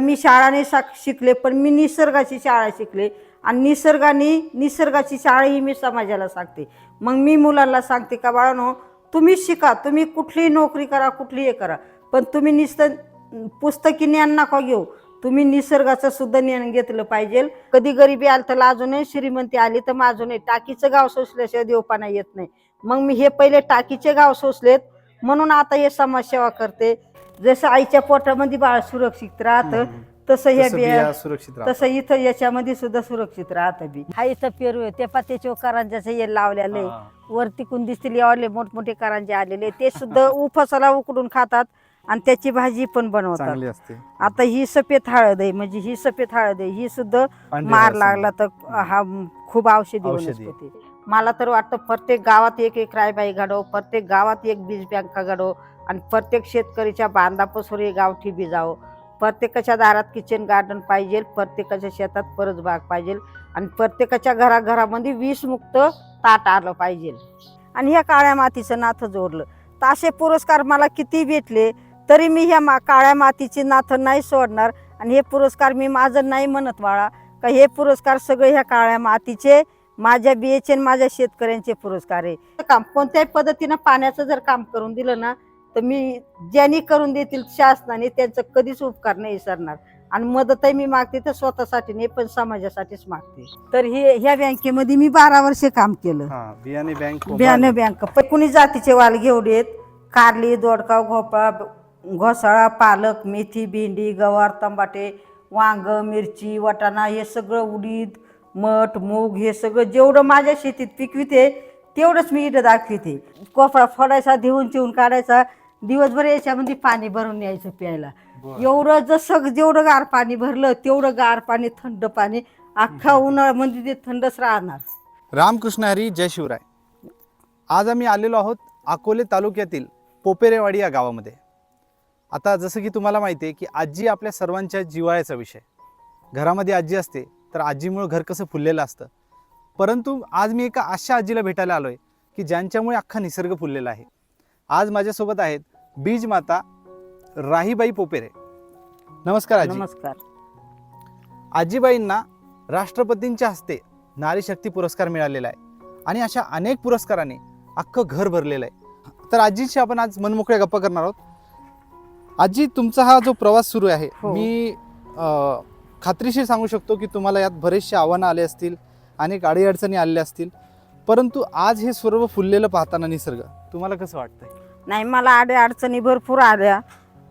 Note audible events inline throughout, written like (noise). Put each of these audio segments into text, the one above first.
मी शाळाने शाक- शिकले पण मी निसर्गाची शाळा शिकले. आणि निसर्गाने निसर्गाची शाळा ही मी समाजाला सांगते. मग मी मुलांना सांगते का बाळानो तुम्ही शिका तुम्ही कुठलीही नोकरी करा कुठलीही करा. पण तुम्ही निस्त पुस्तकी ज्ञान नका घेऊ. तुम्ही निसर्गाचं सुद्धा ज्ञान घेतलं पाहिजे. कधी गरिबी आली तर अजूनही श्रीमंती आली तर मग अजूनही टाकीचं गाव सोसल्याशिवाय देवपाना येत नाही. मग मी हे पहिले टाकीचे गाव सोसलेत. म्हणून आता हे समाजसेवा करते. जसं आईच्या पोटामध्ये बाळ सुरक्षित राहतं तसं ह्या तसं बिया बिया सुरक्षित राहतात. तसं इथं याच्यामध्ये सुद्धा सुरक्षित राहतं बी. हा इथं पेरू ते पात्याचे करांच्याचं हे लावलेलं आहे हा. वरती कुंदिस्तील एवढले मोठमोठे करांचे आलेले ते सुद्धा (laughs) उफसाला उकडून खातात आणि त्याची भाजी पण बनवतात. चांगली असते. आता ही सफेद हळद आहे म्हणजे ही सफेद हळद आहे ही सुद्धा पांढरी मार हळद लागला तर हा खूप औषधी औषधी. वनस्पती मला तर वाटतं प्रत्येक गावात एक एक रायबाई घडव प्रत्येक गावात एक बीज बँका घडव आणि प्रत्येक शेतकरीच्या बांधापासून एक गावठी बिजावं प्रत्येकाच्या दारात किचन गार्डन पाहिजे प्रत्येकाच्या शेतात परसबाग पाहिजे आणि प्रत्येकाच्या घराघरामध्ये विषमुक्त ताट आलं पाहिजे. आणि ह्या काळ्या मातीचं नातं जोडलं. तर असे पुरस्कार मला किती भेटले तरी मी ह्या मा काळ्या मातीची नाथं नाही सोडणार आणि हे पुरस्कार मी माझं नाही म्हणत बाळा. का हे पुरस्कार सगळे ह्या काळ्या मातीचे माझ्या बियेचे आणि माझ्या शेतकऱ्यांचे पुरस्कार आहे. काम कोणत्याही पद्धतीनं पाण्याचं जर काम करून दिलं ना तर मी ज्यांनी करून देतील शासनाने त्यांचं कधीच उपकार नाही विसरणार आणि मदतही मी मागते तर स्वतःसाठी नाही पण समाजासाठीच मागते. तर हे ह्या बँकेमध्ये मी बारा वर्षे काम केलं. हा बियाणे बँक बियाणे बँक. पण कुणी जातीचे वाल घेवडे आहेत कारली दोडका भोपळा घोसाळा पालक मेथी भेंडी गवार तंबाटे वांग मिरची वाटाणा हे सगळं उडीद मठ मूग हे सगळं जेवढं माझ्या शेतीत पिकविते तेवढंच मी इथं दाखविते. कोफळा फोडायचा धुवून चिवून काढायचा दिवसभर याच्यामध्ये पाणी भरून यायचं प्यायला. एवढं जसं जेवढं गार पाणी भरलं तेवढं गार पाणी थंड पाणी अख्खा उन्हाळ्यामध्ये ते थंडच राहणार. रामकृष्ण हरी जय शिवराय. आज आम्ही आलेलो आहोत अकोले तालुक्यातील पोपेरेवाडी या गावामध्ये. आता जसं की तुम्हाला माहिती आहे की आजी आपल्या सर्वांच्या जिव्हाळ्याचा विषय घरामध्ये आजी असते तर आजीमुळं घर कसं फुललेलं असतं. परंतु आज मी एका अशा आजीला भेटायला आलो आहे की ज्यांच्यामुळे अख्खा निसर्ग फुललेला आहे. आज माझ्यासोबत आहेत बीज माता राहीबाई पोपेरे. नमस्कार आजी. नमस्कार. आजीबाईंना राष्ट्रपतींच्या हस्ते नारी शक्ती पुरस्कार मिळालेला आहे आणि अशा अनेक पुरस्काराने अख्खं घर भरलेलं आहे. तर आजीशी आपण आज मनमोकळ्या गप्पा करणार आहोत. आजी तुमचा हा जो प्रवास सुरू आहे हो. मी अं, खात्रीशीर सांगू शकतो की तुम्हाला यात बरेचसे आव्हानं आले असतील अनेक अडीअडचणी आलेल्या असतील. परंतु आज हे सर्व फुललेलं पाहताना निसर्ग तुम्हाला कसं वाटतंय? नाही मला आडे अडचणी भरपूर आल्या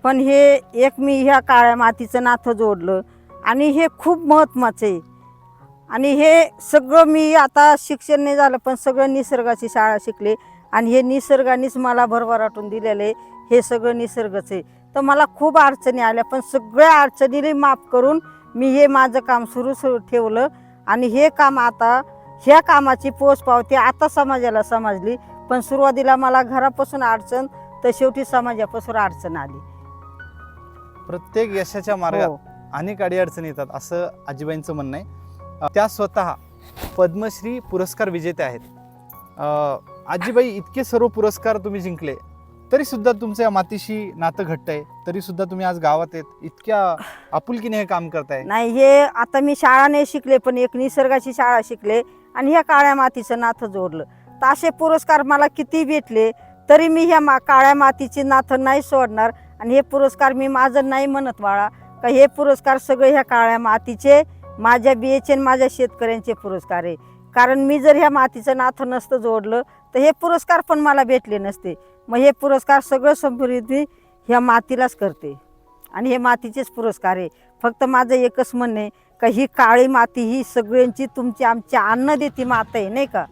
पण हे एक मी ह्या काळ्या मातीचं नातं जोडलं आणि हे खूप महत्त्वाचं आहे. आणि हे सगळं मी आता शिक्षण नाही झालं पण सगळं निसर्गाची शाळा शिकले आणि हे निसर्गानेच मला भरभराटून दिलेलं आहे. हे सगळं निसर्गच आहे. तर मला खूप अडचणी आल्या पण सगळ्या अडचणीने माफ करून मी हे माझं काम सुरू सुरू ठेवलं आणि हे काम आता ह्या कामाची पोच पावती आता समाजाला समजली. पण सुरुवातीला मला घरापासून अडचण तर शेवटी समाजापासून अडचण आली. प्रत्येक यशाच्या मार्गात हो. अनेक अडीअडचणी येतात असं आजीबाईंचं म्हणणं आहे. त्या स्वतः पद्मश्री पुरस्कार विजेते आहेत. आजीबाई इतके सर्व पुरस्कार तुम्ही जिंकले. तरी सुद्धा तुमचं या मातीशी नातं घट्ट आहे तरी सुद्धा तुम्ही आज गावात आहेत. इतक्या आपुलकीने हे काम करताय. नाही हे आता मी शाळा नाही शिकले पण एक निसर्गाची शाळा शिकले आणि ह्या काळ्या मातीचं नातं जोडलं. तर असे पुरस्कार मला किती भेटले तरी मी ह्या मा काळ्या मातीची नातं नाही सोडणार आणि हे पुरस्कार मी माझं नाही म्हणत बाळा. का हे पुरस्कार सगळे ह्या काळ्या मातीचे माझ्या बियेचे माझ्या शेतकऱ्यांचे पुरस्कार आहे. कारण मी जर ह्या मातीचं नातं नसतं जोडलं तर हे पुरस्कार पण मला भेटले नसते. मग हे पुरस्कार सगळं समृद्धी ह्या मातीलाच करते. आणि हे मातीचेच पुरस्कार आहे. फक्त माझं एकच म्हणणं आहे का ही काळी माती ही सगळ्यांची तुमची आमची अन्न देती माता आहे नाही का?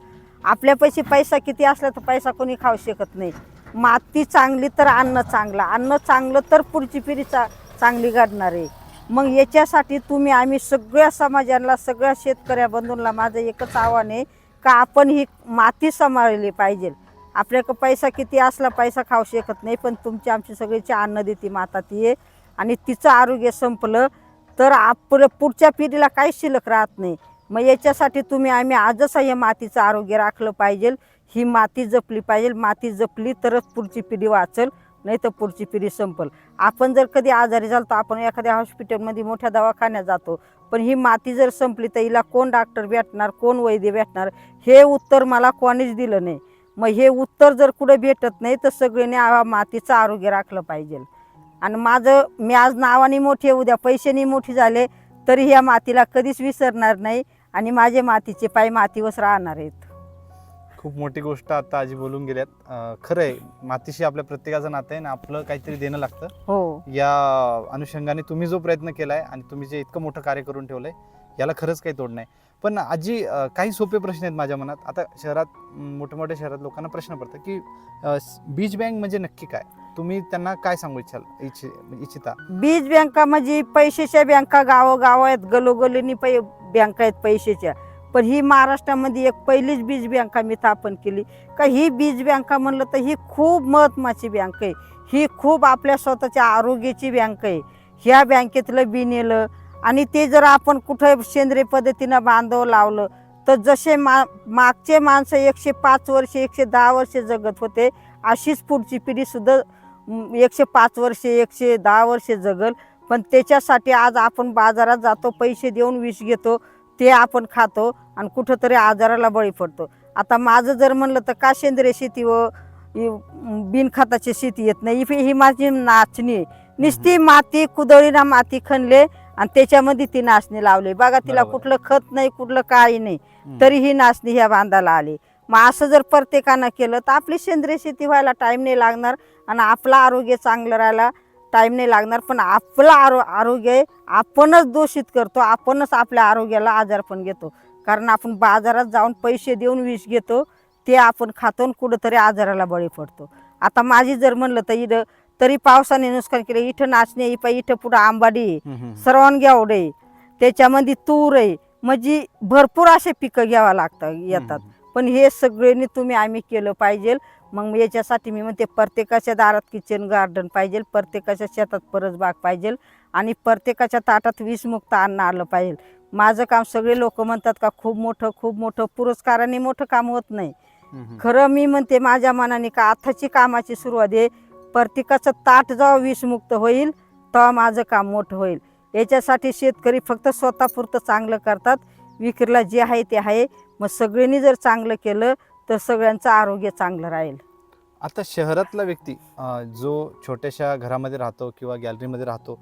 आपल्यापाशी पैसा किती असला तर पैसा कोणी खाऊ शकत नाही. माती चांगली तर अन्न चांगलं. अन्न चांगलं तर पुढची पिढी चा चांगली घडणार आहे. मग याच्यासाठी तुम्ही आम्ही सगळ्या समाजाला सगळ्या शेतकऱ्या बंधूंना माझं एकच आव्हान आहे का आपण ही माती सांभाळली पाहिजे. आपल्याकडं पैसा किती असला पैसा खाऊ शकत नाही पण तुमची आमची सगळीची अन्न देते माता ती आहे. आणि तिचं आरोग्य संपलं तर आपलं पुढच्या पिढीला काहीच शिल्लक राहत नाही. मग याच्यासाठी तुम्ही आम्ही आजच हे मातीचं आरोग्य राखलं पाहिजे. ही माती जपली पाहिजे. माती जपली तरच पुढची पिढी वाचल नाही तर पुढची पिढी संपल. आपण जर कधी आजारी झालो तर आपण एखाद्या हॉस्पिटलमध्ये मोठ्या दवाखान्यात जातो. पण ही माती जर संपली तर हिला कोण डॉक्टर भेटणार कोण वैद्य भेटणार हे उत्तर मला कोणीच दिलं नाही. मग हे उत्तर जर कुठे भेटत नाही तर सगळ्यांनी मातीचं आरोग्य राखलं पाहिजे. आणि माझं मी आज नावाने मोठी उद्या पैशाने मोठी झाले तरी ह्या मातीला कधीच विसरणार नाही आणि माझे मातीचे पाय मातीवरच राहणार आहेत. खूप मोठी गोष्ट आता आजी बोलून गेल्यात. खरं आहे मातीशी आपल्या प्रत्येकाचं नातं आहे ना आपलं काहीतरी देणं लागतं. हो. या अनुषंगाने तुम्ही जो प्रयत्न केलाय आणि तुम्ही जे इतकं मोठं कार्य करून ठेवलंय याला खरंच काही तोड नाही. पण आजी काही सोपे प्रश्न आहेत माझ्या मनात. आता शहरात मोठ्या शहरात लोकांना प्रश्न पडतात की बीज बँक म्हणजे नक्की काय? तुम्ही त्यांना काय सांगू इच्छाल इच्छि- इच्छिता? बीज बँका म्हणजे पैशाच्या बँका गावोगाव आहेत गलोगलीनी पै बँका आहेत पैशाच्या. पण ही महाराष्ट्रामध्ये एक पहिलीच बीज बँका मी स्थापन केली. का ही बीज बँका म्हणलं तर ही खूप महत्त्वाची बँक आहे. ही खूप आपल्या स्वतःच्या आरोग्याची बँक आहे. ह्या बँकेतलं बी नेलं आणि ते जर आपण कुठं सेंद्रिय पद्धतीनं बांधव लावलं तर जसे मा मागचे माणसं एकशे पाच वर्षे एकशे दहा वर्षे जगत होते अशीच पुढची पिढीसुद्धा एकशे पाच वर्षे एकशे दहा वर्षे जगल. पण त्याच्यासाठी आज आपण बाजारात जातो पैसे देऊन विष घेतो ते आपण खातो आणि कुठंतरी आजाराला बळी पडतो. आता माझं जर म्हणलं तर का सेंद्रिय शेती व बिनखताची शेती येत नाही? ही ही माझी नाचणी नुसती माती कुदळीना माती खणले आणि त्याच्यामध्ये ती नाचणी लावली. बघा तिला बरोबर. कुठलं खत नाही कुठलं काही नाही. तरी ही नाचणी ह्या बांधाला आली. मग असं जर प्रत्येकानं केलं तर आपली सेंद्रिय शेती व्हायला टाईम नाही लागणार आणि आपलं आरोग्य चांगलं राहायला टाईम नाही लागणार. पण आपलं आरो आरोग्य आपणच दूषित करतो आपणच आपल्या आरोग्याला आजारपण घेतो. कारण आपण बाजारात जाऊन पैसे देऊन विष घेतो ते आपण खातो आणि कुठंतरी आजाराला बळी पडतो. आता माझी जर म्हणलं तर इथं तरी पावसाने नुकसान केलं. इथं नाचणे इथं इथं पुढं आंबाडी घ्यावडे आहे त्याच्यामध्ये तूर आहे. म्हणजे भरपूर असे पिकं घ्यावं लागतात येतात. पण हे सगळ्यांनी तुम्ही आम्ही केलं पाहिजे. मग याच्यासाठी मी म्हणते प्रत्येकाच्या दारात किचन गार्डन पाहिजे. प्रत्येकाच्या शेतात परसबाग पाहिजे. आणि प्रत्येकाच्या ताटात विषमुक्त अन्न आलं पाहिजे. माझं काम सगळे लोक म्हणतात का खूप मोठं खूप मोठं पुरस्काराने मोठं काम होत नाही. खरं मी म्हणते माझ्या मनाने का आताची कामाची सुरुवात आहे. प्रत्येकाचं ताट जेव्हा विषमुक्त होईल तेव्हा माझं काम मोठं होईल. याच्यासाठी शेतकरी फक्त स्वतःपुरतं चांगलं करतात. विक्रीला जे आहे ते आहे. मग सगळ्यांनी जर चांगलं केलं तर सगळ्यांचं आरोग्य चांगलं राहील. आता शहरातला व्यक्ती जो छोट्याशा घरामध्ये राहतो किंवा गॅलरीमध्ये राहतो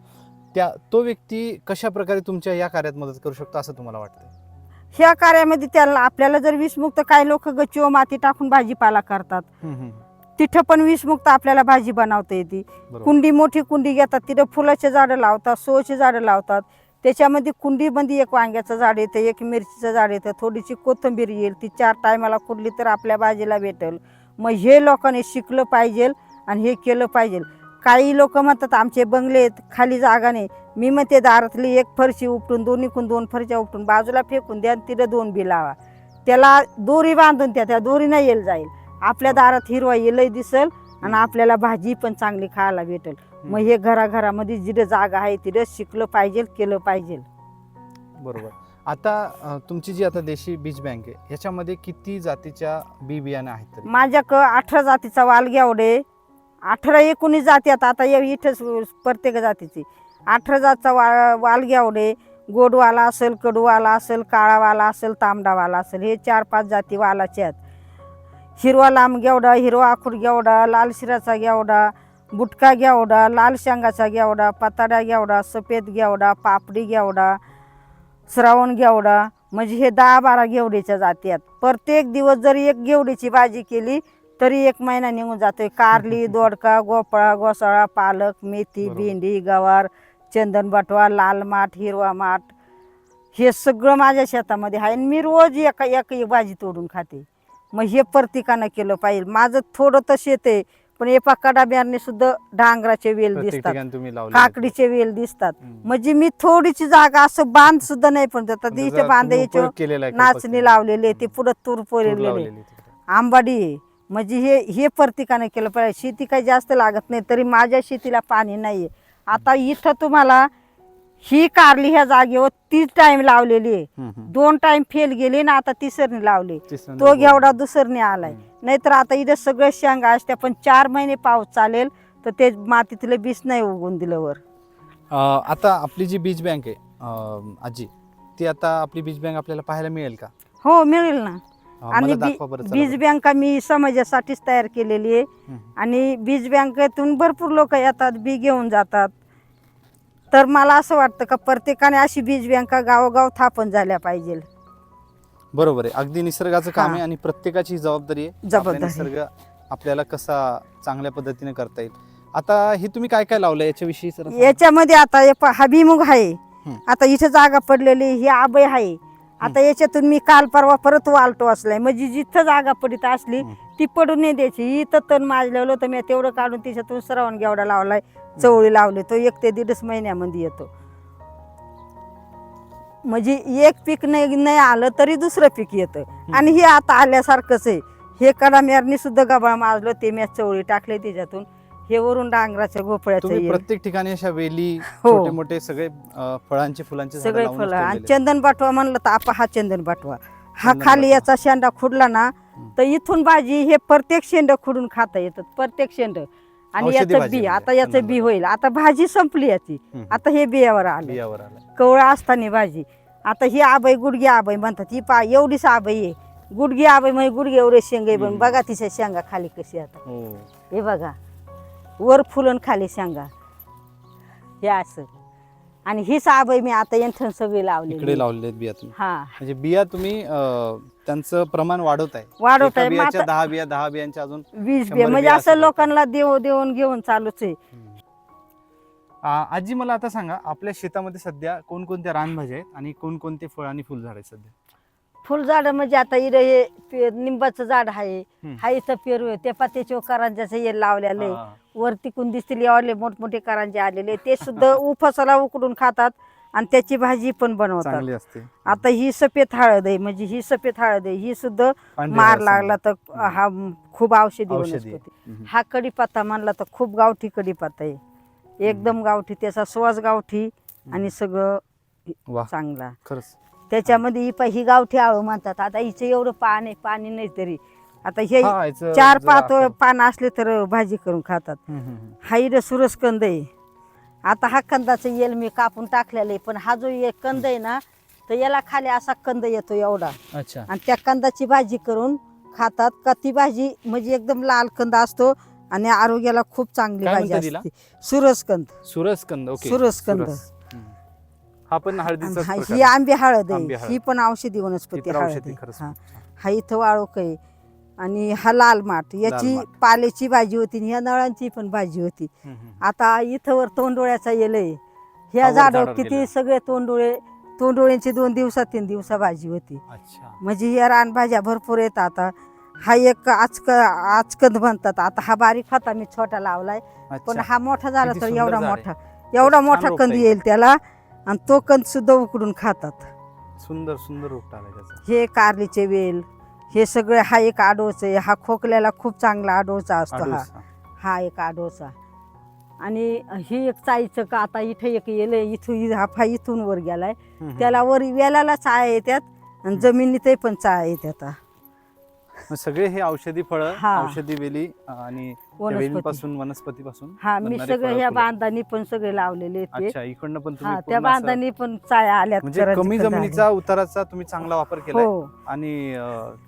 त्या तो व्यक्ती कशा प्रकारे तुमच्या या कार्यात मदत करू शकतो असं तुम्हाला वाटतं ह्या कार्यामध्ये त्याला आपल्याला जर विषमुक्त काही लोक गच्ची व माती टाकून भाजीपाला करतात. तिथं पण विषमुक्त आपल्याला भाजी बनवता येते. कुंडी मोठी कुंडी घेतात तिथं फुलाचे झाडं लावतात शोचे झाडं लावतात. त्याच्यामध्ये कुंडीमध्ये एक वांग्याचं झाड येतं एक मिरचीचं झाड येतं थोडीशी कोथिंबीर येईल ती चार टायमाला कुठली तर आपल्या भाजीला भेटेल. मग हे लोकांनी शिकलं पाहिजे आणि हे केलं पाहिजे. काही लोक म्हणतात आमचे बंगले आहेत खाली जागा नाही. मी म्हणते दारातली एक फरशी उपटून दोन्हीकून दोन फरशा उपटून बाजूला फेकून द्या आणि तिथं दोन बी लावा. त्याला दोरी बांधून त्या त्या दोरीनं येईल जाईल. आपल्या दारात हिरवा येलही दिसल आणि आपल्याला भाजी पण चांगली खायला भेटेल. मग हे घराघरामध्ये जिथं जागा आहे तिथं शिकलं पाहिजे केलं पाहिजे बरोबर. आता तुमची जी आता देशी बीज बँक आहे ह्याच्यामध्ये किती जातीच्या बी बियाणं आहेत तरी? माझ्याक अठरा जातीचा वाल घेवडे अठरा एकोणीस जाती आता आता या इथंच प्रत्येक जातीची. अठरा जातचा वा वाल घेवडे गोडवाला असेल कडूवाला असेल काळावाला असेल तांबडावाला असेल हे चार पाच जाती वालाचे आहेत. हिरवा लांब घेवडा हिरवा आखूड घेवडा लाल शिराचा घेवडा बुटका घेवडा लाल शेंगाचा घेवडा पताडा घेवडा सफेद घेवडा पापडी घेवडा श्रावण घेवडा म्हणजे हे दहा बारा घेवडीच्या जाती आहेत. प्रत्येक दिवस जर एक घेवडीची भाजी केली तरी एक महिना निघून जातोय. कारली (laughs) दोडका गोपळा गोसाळा पालक मेथी. भेंडी गवार चंदन बटवा लाल माठ हिरवा माठ. हे सगळं माझ्या शेतामध्ये आहे आणि मी रोज एका एक एक भाजी तोडून खाते. मग हे प्रत्येकानं केलं पाहिजे. माझं थोडं तर शेत आहे पण एका कडाब्याने सुद्धा डांगराचे वेल दिसतात. काकडीचे वेल दिसतात. म्हणजे मी थोडीची जागा असं बांध सुद्धा नाही पण देतात. इथे बांधायचे नाचणी लावलेले ते पुढं तूर पोरलेले आंबाडी म्हणजे हे हे प्रत्येकाने केलं पाहिजे. शेती काही जास्त लागत नाही तरी माझ्या शेतीला पाणी नाही आहे आता इथं तुम्हाला ही कारली ह्या जागेवर तीस टाइम लावलेली आहे. दोन टाइम फेल गेले ना आता तिसरने लावले. तो घेवडा दुसरने आलाय. नाहीतर आता इथं सगळं शेंगा असत्या पण चार महिने पाऊस चालेल तर ते मातीतलं बीज नाही उगवून दिलं वर. अं, आता आपली जी बीज बँक आहे अं, आजी ती आता आपली बीज बँक आपल्याला पाहायला मिळेल का? हो मिळेल ना. अं, आणि मला बी- दाखवा बरं चला बीज बरं. बँक मी समाजासाठीच तयार केलेली आहे. हम्म. आणि बीज बँकेतून भरपूर लोक येतात बी घेऊन जातात. तर मला असं वाटतं का प्रत्येकाने अशी बीज बँका गावोगाव स्थापन झाल्या पाहिजे. बरोबर आहे. अगदी निसर्गाचं काम. आहे आणि प्रत्येकाची जबाबदारी आहे. आपल्या जबाबदारी. निसर्ग आपल्याला कसा चांगल्या पद्धतीने करता येईल. आता हे तुम्ही काय काय लावलं याच्याविषयी सर याच्यामध्ये आता हे पहा, हा भुईमुग आहे. आता इथे जागा पडलेली ही आबय आहे. आता याच्यातून मी काल परवा परत वालतो असलाय. म्हणजे जिथं जागा पडित असली. ती पडू नाही द्यायची. इथं तण माजलेलं तर मी तेवढं काढून त्याच्यातून श्रावण गेवडा लावलाय. चवळी लावली. तो एक ते दीडच महिन्यामध्ये येतो. म्हणजे एक पीक नाही नाही आलं तरी दुसरं पीक येतं. आणि हे आता आल्यासारखंच आहे. हे कडामेरनी सुद्धा गबाळ माजलं ते मी चवळी टाकले त्याच्यातून हे वरून डांगराच्या गोफळ्याचं तुम्ही येईल. प्रत्येक ठिकाणी अशा वेली हो. छोटे मोठे सगळे अं, फळांचे फुलांचे झाडं सगळे लावूनच फळं. आणि ठेवलेले आहेत. चंदन बाटवा म्हणलं तर आपा हा चंदन बाटवा हा चंदन खाली बाटवा. याचा शेंडा खुडला ना तर इथून भाजी हे प्रत्येक शेंड खुडून खाता येतात. प्रत्येक शेंड. आणि औषधी याचं भाजी बी म्हणजे, आता याचं चंदन बी होईल. आता भाजी संपली याची. हम्म. आता हे बियावर आलं. बियावर आलं. कवळा असताना भाजी. आता ही आबाई गुडगी आबाई म्हणतात. ही पा एवढीच आबाई आहे. गुडगी आबाई म्हणजे गुडगी एवढे शेंगे पण हम्म. बघा तिच्या शेंगा खाली कशी आता हो. हे बघा. वर फुलन खाली शेंगा. हे असं. आणि हीच आबाई मी आता यंत्रण सगळी लावली इकडे लावलेले आहेत बिया तुम्ही. हा. म्हणजे बिया तुम्ही अं, त्यांचं प्रमाण वाढवत आहे. वाढवत आहे. बियाच्या मग आता- दहा बिया दहा बियांच्या अजून वीस शंभर बे म्हणजे बिया असं लोकांना देव देऊन घेऊन चालूच आहे. आ, आजी मला आता सांगा आपल्या शेतामध्ये सध्या कोणकोणत्या रानभाज्या आहेत आणि कोणकोणते फळ आणि फुलझाड आहेत सध्या? फुलझाड म्हणजे आता इथं हे पे- निंबाचं झाड आहे. हम्म. हा इथं पेरू आहे. ते पात्याचे करांच्याचं हे लावलेलं आहे. हा. वरती कुण दिसतील एवढे मोठमोठे करांचे आलेले ते सुद्धा उफसाला उकडून खातात आणि त्याची भाजी पण बनवतात. चांगली असते. आता ही सफेद हळद आहे. म्हणजे ही सफेद हळद आहे. ही सुद्धा पांढरी मार हळद लागला तर हा खूप औषधी औषधी. वनस्पती आहे. हम्म. हा कढीपत्ता म्हणला तर खूप गावठी कढीपत्ता आहे. एकदम गावठी. त्याचा सुवास गावठी आणि सगळं वा चांगला. खरंच. त्याच्यामध्ये ही प- ही गावठी आळू म्हणतात. आता हिचं एवढं पाणी पाणी नाही तरी. आता हे हा, याचं चार जरा पाच पानं असले तर भाजी करून खातात. हम्म, हम्म, हम्म. हा सुरसकंद आहे. आता हा कंदाचं येल मी कापून टाकलेलं आहे पण हा जो एक कंद आहे ना तर याला खाली असा कंद येतो एवढा. अच्छा. आणि त्या कंदाची भाजी करून खातात. का ती भाजी म्हणजे एकदम लाल कंद असतो आणि आरोग्याला खूप चांगली काय भाजी तिला? असते. सुरसकंद. सुरसकंद ओके. सुरसकंद. सुरस. हा पण हळदीचा हा- ही आंबे हळद आंबे आहे हळद. ही पण औषधी वनस्पती हळद औषधी आहे. खरंच हा. हा इथं वाळूक आहे आणि हा लाल माठ याची माठ. पाल्याची भाजी होती आणि ह्या नळांची पण भाजी होती हम्म, हम्म. आता इथं वर तोंडोळ्याचा येल आहे हा, ह्या वर झाडावर झाडावर किती. सगळे तोंडोळे तोंडोळ्यांची दोन दिवसात तीन दिवसा भाजी होती अच्छा म्हणजे या रानभाज्या भरपूर येतात आता हा एक आचक आचकंद म्हणतात आता हा बारीक होता मी छोटा लावलाय पण अच्छा हा मोठा झाला किती तर सुंदर एवढा झाड आहे. मोठा एवढा छान मोठा रोपटा कंद आहे. येईल त्याला आणि तो कंद सुद्धा उकडून खातात. सुंदर सुंदर रोपटा आलाय त्याचा. हे कारलीचे वेल हे सगळे हा एक आडोच आहे. हा खोकल्याला खूप चांगला आडोचा असतो हा. आडूस, हा. एक आडोचा आणि ही एक चाईचं का आता इथं एक येलं इथून हा फा इथून वर गेलाय. हम्म, हम्म. त्याला वर वेलाला चाया येतात आणि जमिनीतही पण चाया येतात मग सगळे हे औषधी फळं हा. औषधी वेली आणि वनस्पती. वनस्पतीपासून हा मी सगळे ह्या. बांधानी पण सगळे लावलेले ते. अच्छा इकडनं पण तुम्ही त्या बांधानी पण चाया आल्यात म्हणजे कमी जमिनीचा. उताराचा तुम्ही चांगला वापर केलाय. हो. आणि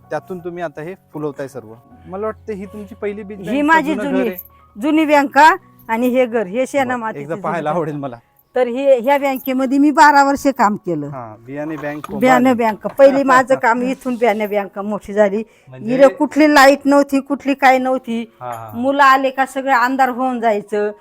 त्यातून तुम्ही आता हे फुलवताय सर्व. मला वाटतं ही तुमची पहिली बीज ही माझी जुनं जुनी बँका आणि हे घर हे शेणा माती पाहायला आवडेल मला. तर हे ह्या बँकेमध्ये मी बारा वर्ष काम केलं. हा बियाणे बँक बियाणे बँक. पहिली माझं काम (laughs) इथून बियाणे बँक मोठी झाली. म्हणजे- इकडे कुठली लाइट नव्हती कुठली काय नव्हती. हा, हा, मुलं आले का सगळे अंधार होऊन जायचं.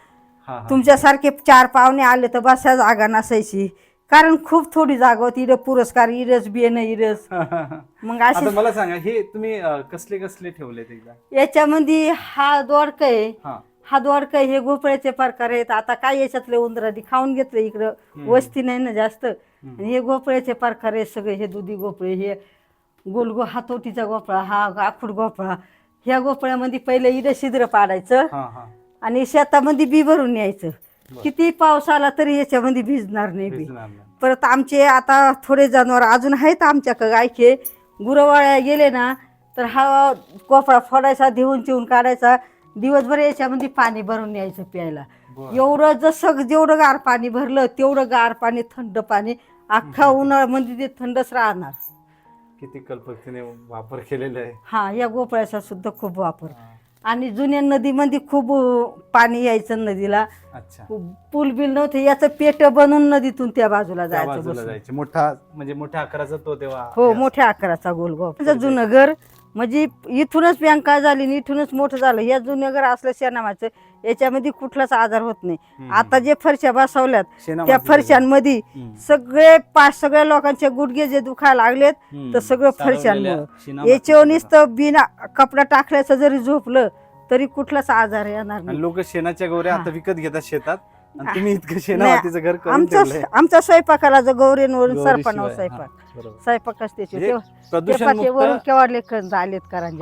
हा, हा. तुमच्यासारखे चार पाहुणे आले तर बसा जागा नसायची. कारण खूप थोडी जागा होती. इडं पुरस्कार इरस बियाणं इरस. (laughs) मग आता अशी मला सांगा हे तुम्ही अं, कसले कसले ठेवलेत एकदा? याच्यामध्ये हा दोडक आहे. हा. हा दोडक हे गोपळ्याचे प्रकार आहेत. आता काय याच्यातले उंदरांनी खाऊन घेतलं इकडं. वस्ती नाही ना जास्त. आणि हे गोपळ्याचे प्रकार आहेत सगळे. हे दुधी गोपळे हे गोलगो हातोटीचा गोपळा हा आखूड गोपळा ह्या गोपळ्यामध्ये पहिले इडं शिद्र पाडायचं आणि शेतामध्ये बी भरून यायचं किती पाऊस आला तरी याच्यामध्ये भिजणार नाही बी. परत आमचे आता थोडे जनावर अजून आहेत आमच्याकडे. गायचे गुरवाळ्या गेले ना तर हा कोपळा फोडायचा देऊन चिवून काढायचा. दिवसभर याच्यामध्ये पाणी भरून यायचं प्यायला. बरं. एवढं जसं जेवढं गार पाणी भरलं तेवढं गार पाणी थंड पाणी अख्खा उन्हाळ्यामध्ये ते थंडच राहणार. किती कल्पकतेने वापर केलेला आहे. हा या गोपळ्याचा सुद्धा खूप वापर. आणि जुन्या नदीमध्ये खूप अं, पाणी यायचं नदीला. अच्छा. पूल बिल नव्हतं याचं पेट बनवून नदीतून त्या बाजूला त्या जायचं बाजूला बसून. जायचे. मोठा म्हणजे मोठ्या आकाराचा तो तेव्हा हो मोठ्या आकाराचा गोल गोल. जुनं घर म्हणजे इथूनच बँका झाली आणि इथूनच मोठं झालं या जुनं घर असलं शेणामाचं याच्यामध्ये कुठलाच आजार होत नाही. आता जे फरशा बसवल्यात त्या. फरशांमध्ये. सगळे पाच सगळ्या लोकांचे गुडघे जे दुखायला लागलेत. तर सगळं फरशांमुळं शेणा याच्यावर मातीचं नुसतं बिना कपडा टाकल्याचं जरी झोपलं तरी कुठलाच आजार येणार नाही लोक शेणाच्या गोऱ्या. आता विकत घेतात शेतात आणि तुम्ही इतकं शेणामातीचं घर करून आमचं ठेवलंय. आमचा स्वयंपाकाला जो गौरींवरून गौरीशिवाय, सरपणावर हा, स्वयंपाक. बरोबर. स्वयंपाकच त्याचे म्हणजे ते- प्रदूषण ते वरून मुक्त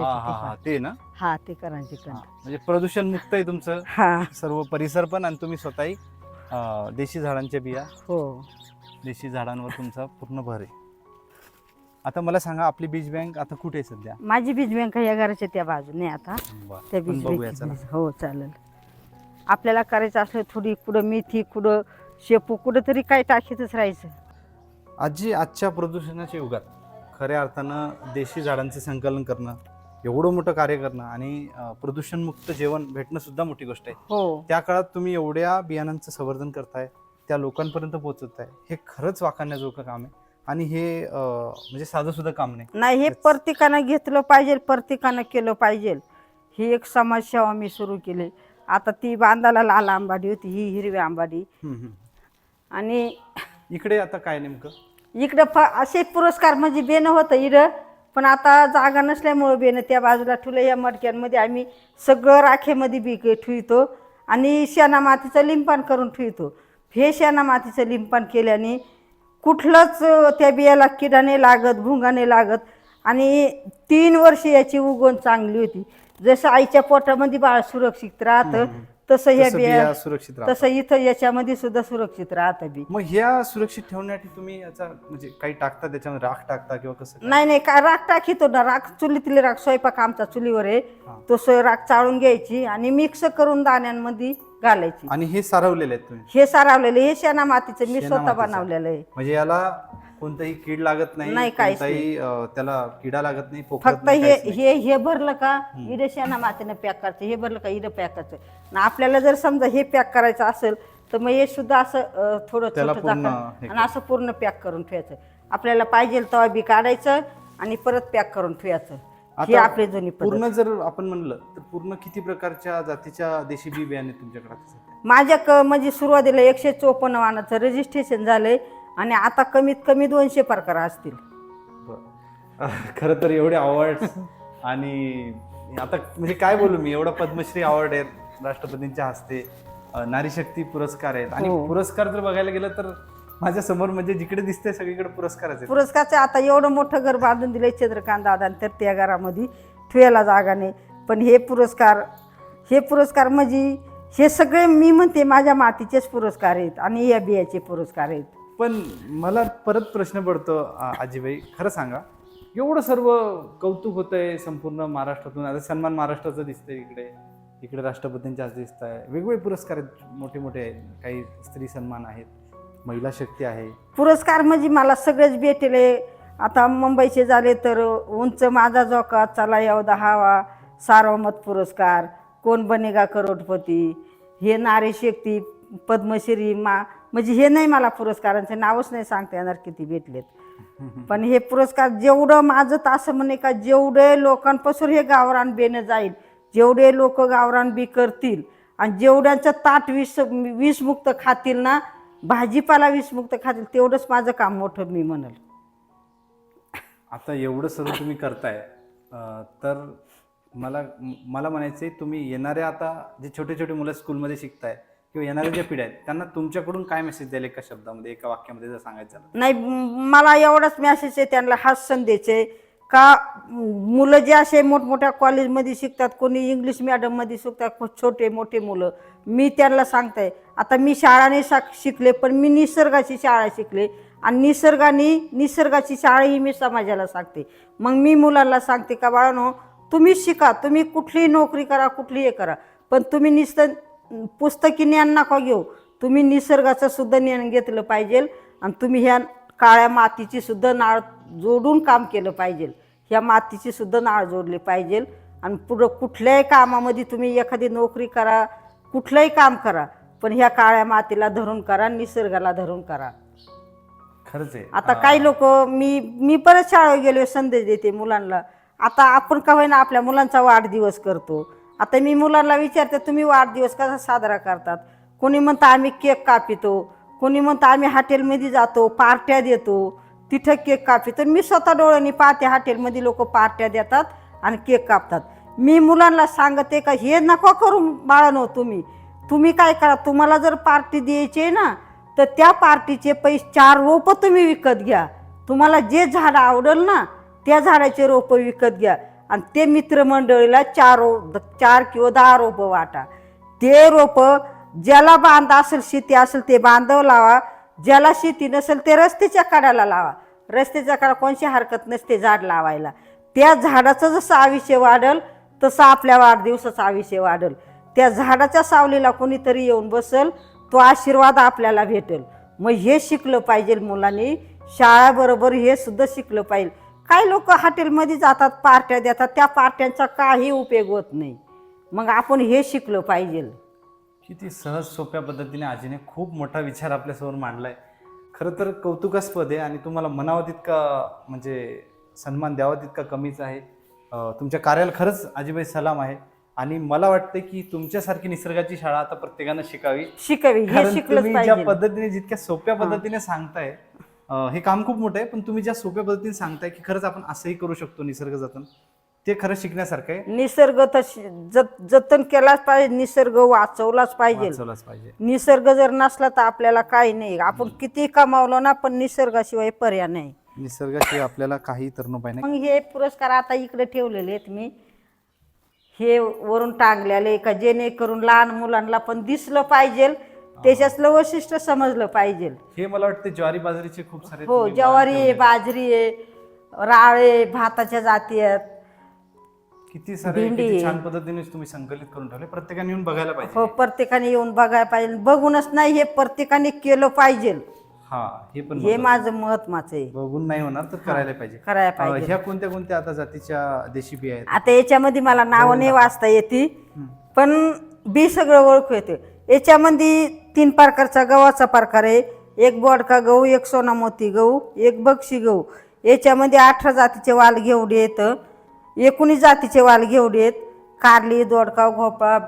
हा हा हा ते ना? हा ते करांचे हा. कंद म्हणजे प्रदूषण मुक्त आहे तुमचं हा. सर्व परिसर पण आणि तुम्ही स्वतःही अं, देशी झाडांच्या बिया. हो. देशी झाडांवर तुमचा पूर्ण भर आहे. आता मला सांगा आपली बीज बँक आता कुठे आहे सध्या? माझी बीज बँक या घराच्या त्या बाजूने आता. बरं. त्या बीज बघूया बँकेची चला. बीज- हो चालेल. आपल्याला करायचं असलं थोडी कुठं मेथी कुठं शेपू कुठं तरी काय टाकीतच राहायचं. आजी आजच्या प्रदूषणाच्या युगात खऱ्या अर्थानं देशी झाडांचे संकलन करणं एवढं मोठं कार्य करणं आणि प्रदूषणमुक्त जेवण भेटणं सुद्धा मोठी गोष्ट आहे. हो. त्या काळात तुम्ही एवढ्या बियाणांचं संवर्धन करताय त्या लोकांपर्यंत पोहोचत आहे हे खरंच वाखाणण्याजोगं काम आहे. आणि हे अं, म्हणजे साधं सुद्धा काम नाही. नाही हे. प्रत्येकानं घेतलं पाहिजे प्रत्येकानं केलं पाहिजे. ही एक समाजसेवा मी सुरू केली. आता ती बांधाला लाल आंबाडी होती ही हिरवी आंबाडी. हम्म, हम्म. आणि इकडे आता काय नेमकं? इकडं फ असे पुरस्कार म्हणजे बेनं होतं इकडं पण आता जागा नसल्यामुळं बेनं त्या बाजूला ठेवलं या मडक्यांमध्ये आम्ही सगळं राखेमध्ये बी ठेवतो आणि शेणा मातीचं लिंपण करून ठेवतो हे शेणा मातीचं लिंपण केल्याने कुठलंच अं, त्या बियाला किडाने लागत भुंगाने लागत आणि तीन वर्ष याची उगवण चांगली होती. जसं आईच्या पोटामध्ये बाळ सुरक्षित राहतं तसं तसं बिया सुरक्षित राहतात. तसं इथं याच्यामध्ये सुद्धा सुरक्षित राहतं बी मग ह्या सुरक्षित ठेवण्यासाठी तुम्ही याचा म्हणजे काही टाकता त्याच्यामध्ये राख टाकता किंवा कसं काय? नाही नाही काय राख टाकीतो ना राख चुलीतली राख स्वयंपाक आमचा चुलीवर आहे हा. तो सोय राख चाळून घ्यायची आणि मिक्स करून दाण्यांमध्ये घालायची आणि हे सारवलेले आहेत तुम्ही हे सारावलेलं हे शेणा मातीचं मी शेणा स्वतः मातीचं. बनवलेलं आहे म्हणजे याला कोणताही कीड लागत नाही नाही, काहीच कोणताही अं, त्याला किडा लागत नाही पोखरत फक्त नाही, हे काहीच नाही. हे हे भरलं का इडे शेणा मातीनं पॅक करायचं हे भरलं का इडं पॅक करायचं. आणि आपल्याला जर समजा हे पॅक करायचं असेल तर मग हे सुद्धा असं अं, थोडं त्याला छोटं पूर्ण झाकण आणि असं पूर्ण पॅक करून ठेवायचं. आपल्याला पाहिजे तेव्हा बी काढायचं आणि परत पॅक करून ठेवायचं. ही आता आपली जुनी पद्धत. पूर्ण जर आपण म्हणलं तर पूर्ण किती प्रकारच्या जातीच्या देशी बी बियाणे तुमच्याकडे सध्या? माझ्या क म्हणजे सुरुवातीला एकशे चोपन्न वाहनाचं रजिस्ट्रेशन झालंय. आणि आता कमीत कमी दोनशे प्रकार असतील. खरं तर एवढे अवॉर्ड आणि आता म्हणजे काय बोलू मी एवढा पद्मश्री अवॉर्ड आहेत राष्ट्रपतींच्या हस्ते नारी शक्ती पुरस्कार आहेत. आणि हो. पुरस्कार जर बघायला गेलं तर माझ्यासमोर म्हणजे जिकडे दिसते सगळीकडे पुरस्कारच पुरस्कारचं आता एवढं मोठं घर बांधून दिलंय चंद्रकांत दादा तर त्या घरामध्ये ठेवायला जागा नाही. पण हे पुरस्कार हे पुरस्कार म्हणजे हे सगळे मी म्हणते माझ्या मातीचेच पुरस्कार आहेत आणि या बियाचे पुरस्कार आहेत. पण मला परत प्रश्न पडतो आजीबाई खरं सांगा. एवढं सर्व कौतुक होतंय संपूर्ण महाराष्ट्रातून. आता सन्मान महाराष्ट्राचं दिसतंय इकडे. इकडे राष्ट्रपतींचे आज दिसत आहे वेगवेगळे पुरस्कार आहेत मोठे मोठे आहेत. काही स्त्री सन्मान आहेत. महिला शक्ती आहे. पुरस्कार म्हणजे मला सगळेच भेटले. आता मुंबईचे झाले तर उंच माझा जोका चला एवढा हवा सार्वमत पुरस्कार. कोण बनेगा करोडपती? हे नारी शक्ती पद्मश्री मा म्हणजे हे नाही मला पुरस्कारांचे नावच नाही सांगता येणार किती भेटलेत. पण हे पुरस्कार जेवढं माझं तर असं म्हणे का जेवढे लोकांपासून हे गावरान बेनं जाईल जेवढे लोक गावरान बी करतील आणि जेवढ्यांचं ताट विष विषमुक्त खातील ना भाजीपाला विषमुक्त खातील तेवढंच माझं काम मोठं मी म्हणल. आता एवढं सर्व तुम्ही करताय तर मला मला म्हणायचं आहे तुम्ही येणाऱ्या आता जे छोटे छोटे मुलं स्कूलमध्ये शिकताय किंवा येणाऱ्या ज्या पिढ्या आहेत त्यांना तुमच्याकडून काय मेसेज द्यायला एका शब्दामध्ये एका वाक्यामध्ये जर सांगायचं झालं? नाही म- मला एवढाच मेसेज आहे त्यांना हाच संदेश आहे. का म- मुलं जे असे मोठमोठ्या कॉलेजमध्ये शिकतात कोणी इंग्लिश मिडियममध्ये शिकतात को- छोटे मोठे मुलं मी त्यांना सांगताय. आता मी शाळाने शाक शिकले पण मी निसर्गाची शाळा शिकले. आणि निसर्गाने निसर्गाची शाळा ही मी समाजाला सांगते. मग मी मुलांना सांगते का बाळानो तुम्ही शिका तुम्ही कुठलीही नोकरी करा कुठली हे करा. पण तुम्ही निस्त पुस्तकी ज्ञान नका घेऊ. तुम्ही निसर्गाचं सुद्धा ज्ञान घेतलं पाहिजे आणि तुम्ही ह्या काळ्या मातीची सुद्धा नाळ जोडून काम केलं पाहिजे. ह्या मातीची सुद्धा नाळ जोडली पाहिजे आणि पुढं कुठल्याही कामामध्ये तुम्ही एखादी नोकरी करा कुठलंही काम करा पण ह्या काळ्या मातीला धरून करा निसर्गाला धरून करा. खरंच आहे. आता काही लोक मी मी परत शाळेत गेलो संदेश देते मुलांना. आता आपण का होईना आपल्या मुलांचा वाढदिवस करतो. आता मी मुलांना विचारते तुम्ही वाढदिवस कसा साजरा करतात? कोणी म्हणतं आम्ही केक कापितो. कोणी म्हणतं आम्ही हॉटेलमध्ये जातो पार्ट्या देतो. तिथं केक कापितो. मी स्वतः डोळ्यांनी पाहते हॉटेलमध्ये लोक पार्ट्या देतात आणि केक कापतात. मी मुलांना सांगते का हे नको करू बाळानो तुम्ही. तुम्ही काय करा तुम्हाला जर पार्टी द्यायची आहे ना तर त्या पार्टीचे पैसे चार रोपं तुम्ही विकत घ्या. तुम्हाला जे झाड आवडेल ना त्या झाडाचे रोपं विकत घ्या. आणि ते मित्रमंडळीला चार रो चार किंवा दहा रोपं वाटा. ते रोपं ज्याला बांध असेल शेती असेल ते बांधव लावा. ज्याला शेती नसेल ते रस्त्याच्या काड्याला लावा. रस्त्याच्या कडा कोणशी हरकत नसते झाड लावायला. त्या झाडाचं जसं आयुष्य वाढल तसं आपल्या वाढदिवसाचं आयुष्य वाढल. त्या झाडाच्या सावलीला कोणीतरी येऊन बसल तो आशीर्वाद आपल्याला भेटेल. मग हे शिकलं पाहिजे मुलांनी. शाळाबरोबर हे सुद्धा शिकलं पाहिजे. काही लोक हॉटेलमध्ये जातात पार्ट्या देतात. त्या पार्ट्यांचा काही उपयोग होत नाही. मग आपण हे शिकलं पाहिजे. किती सहज सोप्या पद्धतीने आजीने खूप मोठा विचार आपल्यासमोर मांडलाय. खरं तर कौतुकास्पद आहे आणि तुम्हाला म्हणावं तितका म्हणजे सन्मान द्यावा तितका कमीच आहे. तुमच्या कार्याला खरंच आजीबाई सलाम आहे. आणि मला वाटतं की तुमच्यासारखी निसर्गाची शाळा आता प्रत्येकानं शिकावी. शिकावी हे तुम्ही ज्या पद्धतीने जितक्या सोप्या. पद्धतीने सांगताय हे काम खूप मोठं आहे पण तुम्ही ज्या सोप्या पद्धतीने सांगताय की खरंच आपण असंही करू शकतो निसर्ग जतन ते खरंच शिकण्यासारखं आहे. निसर्ग तर शि- जत- जतन केलाच पाहिजे निसर्ग वाचवलाच पाहिजे. वाचवलाच पाहिजे. निसर्ग जर नसला तर आपल्याला काही नाही. आपण किती कमावलं ना पण निसर्गाशिवाय पर्याय नाही. निसर्गाशिवाय आपल्याला काही तरण उपाय नाही मग हे पुरस्कार आता इकडे ठेवलेले आहेत मी. हे वरून टांगलेले का? जेणेकरून लहान मुलांना पण दिसलं पाहिजे. त्याच्यातलं वैशिष्ट्य समजलं पाहिजे. हे मला वाटतं ज्वारी बाजरीचे खूप सारे हो तुम्ही ज्वारी आहे बांध बाजरी आहे राळे आहे, भाताच्या जाती आहेत. किती सारे भेंडी किती आहे. छान पद्धतीने तुम्ही संकलित करून ठेवले. प्रत्येकाने येऊन बघायला हो पाहिजे प्रत्येकाने येऊन बघायला पाहिजे. बघूनच नाही हे प्रत्येकाने केलं पाहिजे. हा हे पण हे. माझं महत्वाचं आहे. बघून नाही होणार तर करायला पाहिजे. करायला अं, पाहिजे. ह्या कोणत्या कोणत्या आता जातीच्या देशी बिया आहेत? आता याच्यामध्ये मला नावं नाही वाचता येते हं. पण बी सगळं ओळखू येते. याच्यामध्ये तीन प्रकारचा गव्हाचा प्रकार आहे. एक बोडका गहू एक सोनामोती गहू एक बक्षी गहू. याच्यामध्ये अठरा जातीचे वाल घेवडे येतं. एकोणीस जातीचे वाल घेवडे आहेत कारली दोडका भोपळा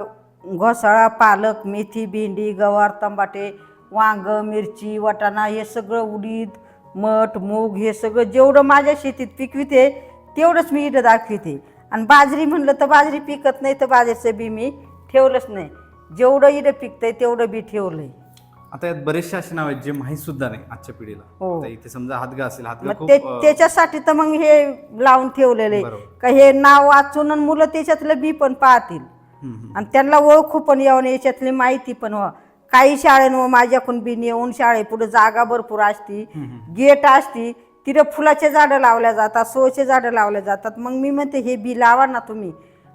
घोसाळा पालक मेथी भेंडी गवार तंबाटे वांग मिरची वाटाणा हे सगळं उडीद मठ मूग हे सगळं जेवढं माझ्या शेतीत पिकविते तेवढंच मी इथं दाखविते. आणि बाजरी म्हणलं तर बाजरी पिकत नाही तर बाजरीचं बी मी ठेवलंच नाही. जेवढं इथं पिकतंय तेवढं बी ठेवलंय. आता यात बरेचसे असे नाव आहेत जे माहीत सुद्धा नाही आजच्या पिढीला. हो. आता इथे समजा हातगा असेल हातगा मग खूप ते अं, त्याच्यासाठी तर मग हे लावून ठेवलेलं आहे बरोबर. का हे नाव वाचून आणि मुलं त्याच्यातलं बी पण पाहतील. हम्म, हम्म. आणि त्यांना ओळखू पण यावं आणि याच्यातली माहिती पण व्हा काही शाळेनं माझ्याकडून बी नेऊन शाळेपुढे जागा भरपूर असती. हम्म. गेट असती. तिथं फुलाचे झाडं लावल्या जातात सोचे झाडं लावल्या जातात. मग मी म्हणते हे बी लावा ना तुम्ही.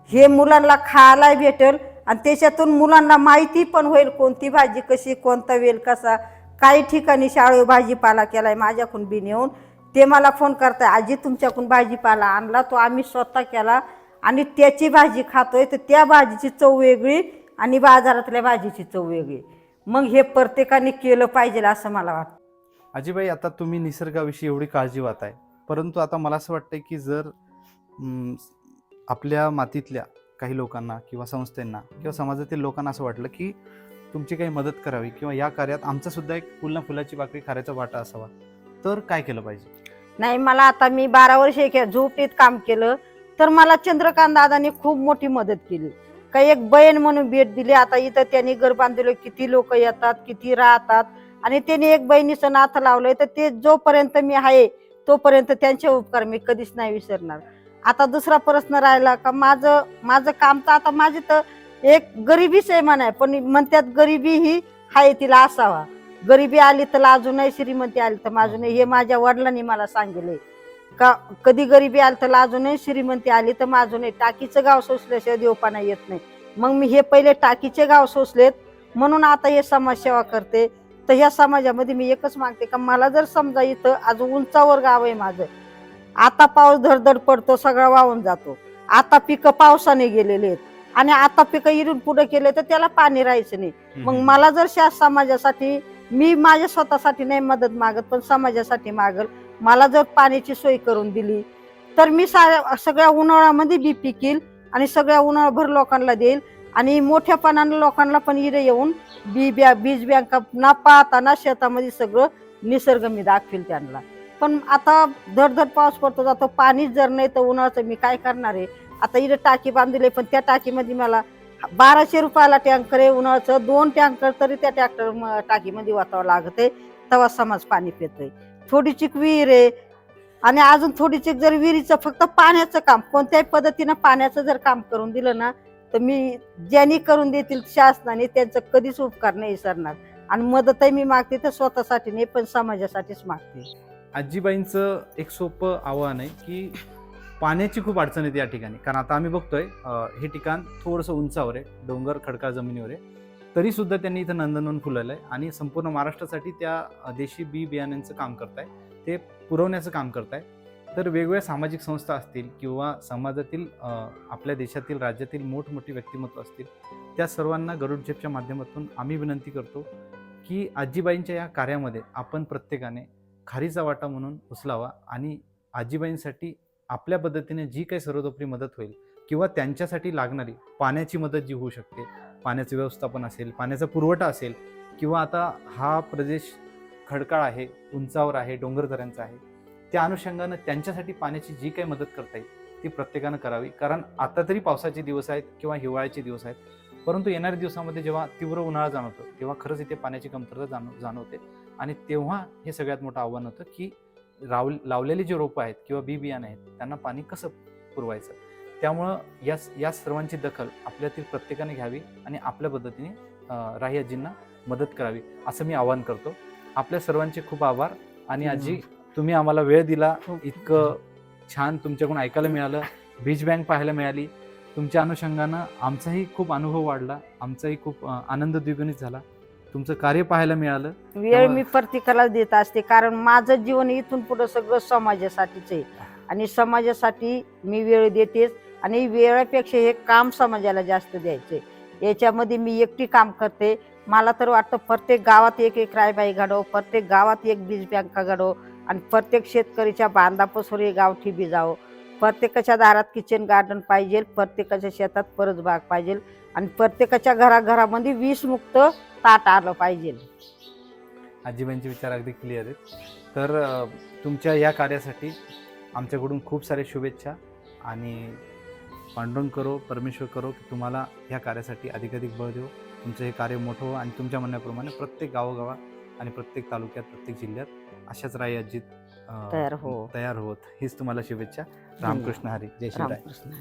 हे मुलांना खायला भेटेल आणि त्याच्यातून मुलांना माहिती पण होईल कोणती भाजी कशी कोणता वेल कसा. काही ठिकाणी शाळे भाजीपाला केला आहे माझ्याकडून बी नेऊन. ते मला फोन करताय आजी तुमच्याकडून भाजीपाला आणला तो आम्ही स्वतः केला आणि त्याची भाजी खातोय तर त्या भाजीची चव वेगळी आणि बाजारातल्या भाजीची चव वेगळी. मग हे प्रत्येकाने केलं पाहिजे असं मला वाटतं. अजिबाई आता तुम्ही निसर्गाविषयी एवढी काळजी वाहताय परंतु आता मला असं वाटतंय की जर आपल्या मातीतल्या काही लोकांना किंवा संस्थांना किंवा समाजातील लोकांना असं वाटलं की तुमची काही मदत करावी किंवा या कार्यात आमचा सुद्धा एक फुल ना फुलाची बाकरी खाऱ्याचा वाटा असावा. तर काय केलं पाहिजे? नाही मला आता मी बारा वर्ष एक झोपडीत काम केलं तर मला चंद्रकांत दादाने खूप मोठी मदत केली. काही एक बहीण म्हणून भेट दिली आता इथं त्यांनी घर बांधले किती लोक येतात किती राहतात आणि त्यांनी एक बहिणीचं नाथ लावलंय तर ते जोपर्यंत मी आहे तोपर्यंत त्यांचे उपकार मी कधीच नाही विसरणार. आता दुसरा प्रश्न राहिला का माझं माझं काम तर आता माझी तर एक गरिबीच आहे म्हणाय पण म्हणतात गरिबी ही हाय तिला असावा. गरिबी आली तर अजूनही श्रीमंती आली तर अजूनही हे माझ्या वडिलांनी मला सांगितले का कधी गरिबी आली तर अजूनही श्रीमंती आली तर मग नाही टाकीचं गाव सोसल्याशिवाय देवपाना येत नाही. मग मी हे पहिले टाकीचे गाव सोसलेत म्हणून आता हे समाजसेवा करते. तर ह्या समाजामध्ये मी एकच मागते का मला जर समजा इथं अजून उंचावर गाव आहे माझं आता पाऊस धडधड पडतो सगळा वाहून जातो. आता पिकं पावसाने गेलेले आहेत. आणि आता पिकं इरून पुढे केले तर त्याला पाणी राहायचं नाही. मग मला जर शा समाजासाठी मी माझ्या स्वतःसाठी नाही मदत मागत पण समाजासाठी मागल. मला जर पाण्याची सोय करून दिली तर मी सगळ्या उन्हाळ्यामध्ये बी पिकील आणि सगळ्या उन्हाळाभर लोकांना देईल. आणि मोठ्यापणानं लोकांना पण इथे येऊन बी बीज बँका ना पाहताना शेतामध्ये सगळं निसर्ग मी दाखवेल त्यांना. पण आता धडधड पाऊस पडतो जातो पाणीच जर नाही तर उन्हाळ्याचं मी काय करणार आहे? आता इथे टाकी बांधली पण त्या टाकीमध्ये मला बाराशे रुपयाला टँकर आहे उन्हाळ्याचं दोन टँकर तरी त्या टॅक्टर टाकीमध्ये वाचावं लागत आहे तेव्हा समाज पाणी पितोय. थोडीची विहीर आहे आणि अजून थोडीची जर विहिरीचं फक्त पाण्याचं काम कोणत्याही पद्धतीनं पाण्याचं जर काम करून दिलं ना तर मी ज्यांनी करून देतील शासनाने त्यांचं कधीच उपकार नाही विसरणार आणि मदतही मी मागते तर स्वतःसाठी नाही पण समाजासाठीच मागते. आजीबाईंचं एक सोपं आव्हान आहे की पाण्याची खूप अडचण येते या ठिकाणी. कारण आता आम्ही बघतोय हे ठिकाण थोडंसं उंचावर आहे डोंगर खडकाळ जमिनीवर आहे. तरी सुद्धा त्यांनी इथं नंदनवन फुलवलं आहे आणि संपूर्ण महाराष्ट्रासाठी त्या देशी बी बियाण्यांचं काम करताय. ते पुरवण्याचं काम करताय. तर वेगवेगळ्या सामाजिक संस्था असतील किंवा समाजातील आपल्या देशातील राज्यातील मोठमोठी व्यक्तिमत्व असतील त्या सर्वांना गरुड झेपच्या माध्यमातून आम्ही विनंती करतो की आजीबाईंच्या या कार्यामध्ये आपण प्रत्येकाने खारीचा वाटा म्हणून उचलावा आणि आजीबाईंसाठी आपल्या पद्धतीने जी काही सर्वतोपरी मदत होईल किंवा त्यांच्यासाठी लागणारी पाण्याची मदत जी होऊ शकते पाण्याचं व्यवस्थापन असेल पाण्याचा पुरवठा असेल किंवा आता हा प्रदेश खडकाळ आहे उंचावर आहे डोंगरदऱ्यांचा आहे त्या अनुषंगानं त्यांच्यासाठी पाण्याची जी काही मदत करता येईल ती प्रत्येकानं करावी. कारण आता तरी पावसाचे दिवस आहेत किंवा हिवाळ्याचे दिवस आहेत परंतु येणाऱ्या दिवसामध्ये जेव्हा तीव्र उन्हाळा जाणवतो तेव्हा खरंच इथे पाण्याची कमतरता जाणव जाणवते. आणि तेव्हा हे सगळ्यात मोठं आव्हान होतं की राव लावलेली जे रोपं आहेत किंवा बी बियाणं आहेत त्यांना पाणी कसं पुरवायचं? त्यामुळं या या सर्वांची दखल आपल्यातील प्रत्येकाने घ्यावी आणि आपल्या पद्धतीने राही आजींना मदत करावी असं मी आवाहन करतो. आपल्या सर्वांचे खूप आभार आणि आजी तुम्ही आम्हाला वेळ दिला. इतकं छान तुमच्याकडून ऐकायला मिळालं. बीज बँक पाहायला मिळाली. तुमच्या अनुषंगानं आमचाही खूप अनुभव वाढला. आमचाही खूप आनंद द्विगुणित झाला. तुमचं कार्य पाहायला मिळालं. वेळ मी प्रत्येकाला देत असते कारण माझं जीवन इथून पुढे सगळं समाजासाठीच आहे. आणि समाजासाठी मी वेळ देतेच आणि वेळापेक्षा हे काम समाजाला जास्त द्यायचे. याच्यामध्ये मी एकटी काम करते. मला तर वाटतं प्रत्येक गावात एक एक रायबाई घडव प्रत्येक गावात एक बीज बँका घडव आणि प्रत्येक शेतकरीच्या बांधापासून हे गावठी बिजावं प्रत्येकाच्या दारात किचन गार्डन पाहिजे प्रत्येकाच्या शेतात परसबाग पाहिजे आणि प्रत्येकाच्या घराघरामध्ये विषमुक्त ताट आलं पाहिजे. आजीबाईंचे विचार अगदी क्लिअर आहेत. तर अ, तुमच्या या कार्यासाठी आमच्याकडून खूप साऱ्या शुभेच्छा आणि पांडुरंग करो परमेश्वर करो की तुम्हाला ह्या कार्यासाठी अधिकाधिक बळ देऊ तुमचं हे कार्य मोठं हो आणि तुमच्या म्हणण्याप्रमाणे प्रत्येक गावोगावात आणि प्रत्येक तालुक्यात प्रत्येक जिल्ह्यात अशाच राई अजित तयार हो. तयार होत. हीच तुम्हाला शुभेच्छा. रामकृष्ण हरी. जय शिवराय रामकृष्ण